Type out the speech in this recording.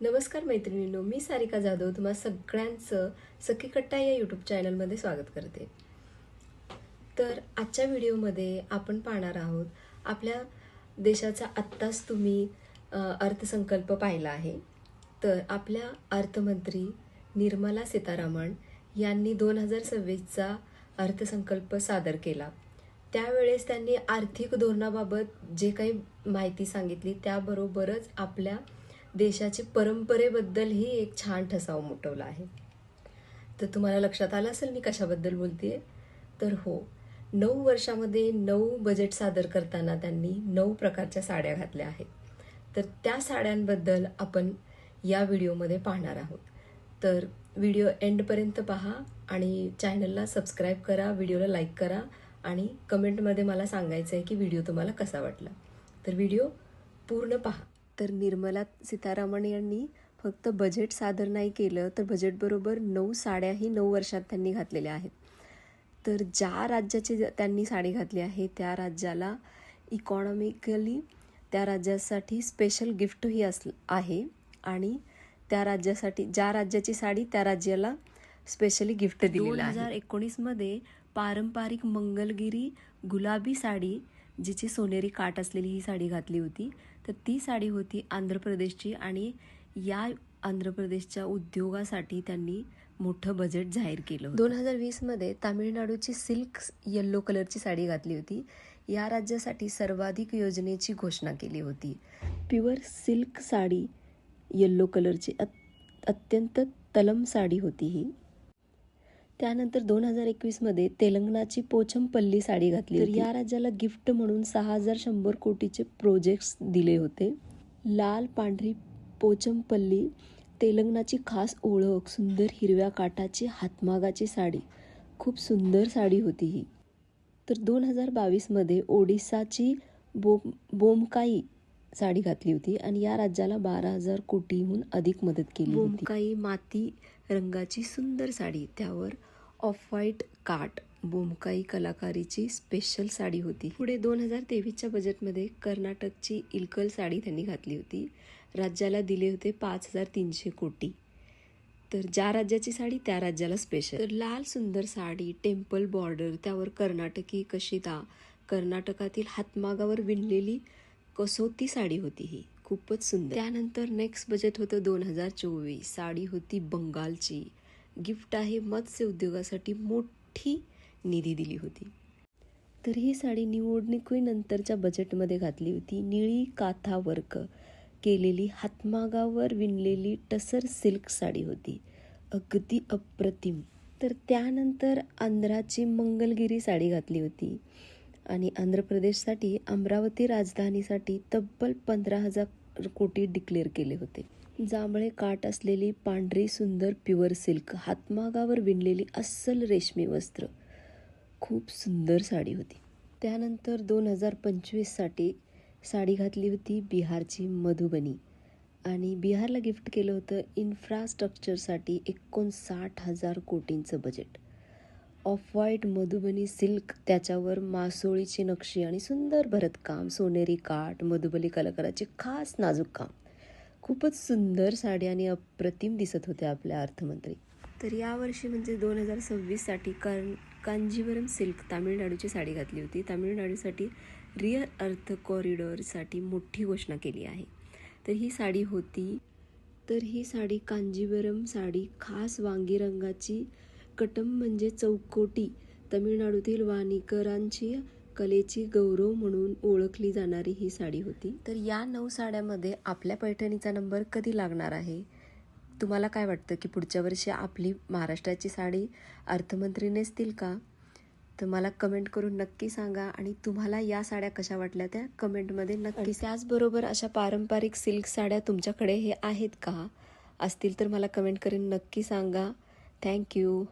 नमस्कार मैत्रिणींनो मी सारिका जाधव तुम्हा सगळ्यांचं सखी कट्टा या यूट्यूब चॅनलमध्ये स्वागत करते. तर आजच्या व्हिडिओमध्ये आपण पाहणार आहोत आपल्या देशाचा आत्ताच तुम्ही अर्थसंकल्प पाहिला आहे. तर आपल्या अर्थमंत्री निर्मला सीतारामन यांनी दोन हजार सव्वीसचा अर्थसंकल्प सादर केला. त्यावेळेस त्यांनी आर्थिक धोरणाबाबत जे काही माहिती सांगितली त्याबरोबरच आपल्या देशाची परंपरेबद्दलही एक छान ठसा उमटवला आहे. तर तुम्हाला लक्षात आलं असेल मी कशाबद्दल बोलते तर हो नऊ वर्षामध्ये नऊ बजेट सादर करताना त्यांनी नऊ प्रकारच्या साड्या घातल्या आहेत. तर त्या साड्यांबद्दल आपण या व्हिडिओमध्ये पाहणार आहोत. तर व्हिडिओ एंडपर्यंत पहा आणि चॅनलला सबस्क्राईब करा व्हिडिओला लाईक करा आणि कमेंटमध्ये मला सांगायचं आहे की व्हिडिओ तुम्हाला कसा वाटला. तर व्हिडिओ पूर्ण पहा. तर निर्मला सीतारामन यांनी फक्त बजेट सादर नाही केलं तर बजेटबरोबर नऊ साड्याही नऊ वर्षात त्यांनी घातलेल्या आहेत. तर ज्या राज्याची ज- त्यांनी साडी घातली आहे त्या राज्याला इकॉनॉमिकली त्या राज्यासाठी स्पेशल गिफ्टही अस आहे आणि त्या राज्यासाठी ज्या राज्याची साडी त्या राज्याला स्पेशली गिफ्ट दिली दोन हजार एकोणीसमध्ये पारंपरिक मंगलगिरी गुलाबी साडी जिची सोनेरी काठ असलेली ही साडी घातली होती तर ती साडी होती आंध्र प्रदेशची आणि या आंध्र प्रदेशच्या उद्योगासाठी त्यांनी मोठं बजेट जाहीर केलं दोन हजार वीसमध्ये तामिळनाडूची सिल्क येल्लो कलरची साडी घातली होती. या राज्यासाठी सर्वाधिक योजनेची घोषणा केली होती. प्युअर सिल्क साडी येल्लो कलरची अत्यंत तलम साडी होती ही. त्यानंतर दोन हजार एकवीसमध्ये तेलंगणाची पोचमपल्ली साडी घातली तर या राज्याला गिफ्ट म्हणून सहा हजार शंभर कोटीचे प्रोजेक्ट्स दिले होते. लाल पांढरी पोचमपल्ली तेलंगणाची खास ओळख सुंदर हिरव्या काठाची हातमागाची साडी. खूप सुंदर साडी होती ही. तर दोन हजार बावीसमध्ये ओडिसाची बोम बोमकाई साडी घातली होती आणि या राज्याला बारा हजार कोटीहून अधिक मदत केली होती. बोमकाई माती रंगाची सुंदर साडी. त्यावर ऑफ व्हाईट काट बोमकाई कलाकारीची स्पेशल साडी होती. पुढे दोन हजार तेवीसच्या बजेटमध्ये कर्नाटकची इलकल साडी त्यांनी घातली होती. राज्याला दिले होते पाच हजार तीनशे कोटी. तर ज्या राज्याची साडी त्या राज्याला स्पेशल तर लाल सुंदर साडी टेम्पल बॉर्डर त्यावर कर्नाटकी कशिदा कर्नाटकातील हातमागावर विणलेली कसोती साडी होती ही. खूपच सुंदर. त्यानंतर नेक्स्ट बजेट होतं दोन हजार चोवीस. साडी होती बंगालची. गिफ्ट आहे मत्स्य उद्योगासाठी मोठी निधी दिली होती. तर ही साडी निवडणुकीनंतरच्या बजेटमध्ये घातली होती. निळी काथा वर्क केलेली हातमागावर विणलेली टसर सिल्क साडी होती. अगदी अप्रतिम. तर त्यानंतर आंध्राची मंगलगिरी साडी घातली होती. आणि आंध्र प्रदेशसाठी अमरावती राजधानीसाठी तब्बल पंधरा हजार कोटी डिक्लेअर केले होते. जांभळे काठ असलेली पांढरी सुंदर प्युअर सिल्क हातमागावर विणलेली अस्सल रेशमी वस्त्र. खूप सुंदर साडी होती. त्यानंतर दोन हजार पंचवीससाठी साडी घातली होती बिहारची मधुबनी. आणि बिहारला गिफ्ट केलं होतं इन्फ्रास्ट्रक्चरसाठी एकोणसाठ हजार कोटींचं budget off white Madhubani silk त्याच्यावर मासोळीची नक्षी आणि सुंदर भरतकाम सोनेरी काठ मधुबनी कलाकाराचे खास नाजूक काम. खूपच सुंदर साडी आणि अप्रतिम दिसत होते आपल्या अर्थमंत्री. तर यावर्षी म्हणजे दोन हजार सव्वीससाठी कां कांजीवरम सिल्क तामिळनाडूची साडी घातली होती. तामिळनाडूसाठी रिअर अर्थ कॉरिडॉरसाठी मोठी घोषणा केली आहे. तर ही साडी होती. तर ही साडी कांजीवरम साडी खास वांगी रंगाची कटम म्हणजे चौकोटी. तमिळनाडूतील वाणिकरांची कलेची गौरव म्हणून ओळखली जाणारी ही साडी होती. तर या नऊ साड्यामध्ये आपल्या पैठणीचा नंबर कधी लागणार आहे? तुम्हाला काय वाटतं की पुढच्या वर्षी आपली महाराष्ट्राची साडी अर्थमंत्री नेसतील का? तर मला कमेंट करून नक्की सांगा आणि तुम्हाला या साड्या कशा वाटल्या त्या कमेंटमध्ये नक्की त्याचबरोबर अशा पारंपरिक सिल्क साड्या तुमच्याकडे हे आहेत का? असतील तर मला कमेंट करून नक्की सांगा. थँक्यू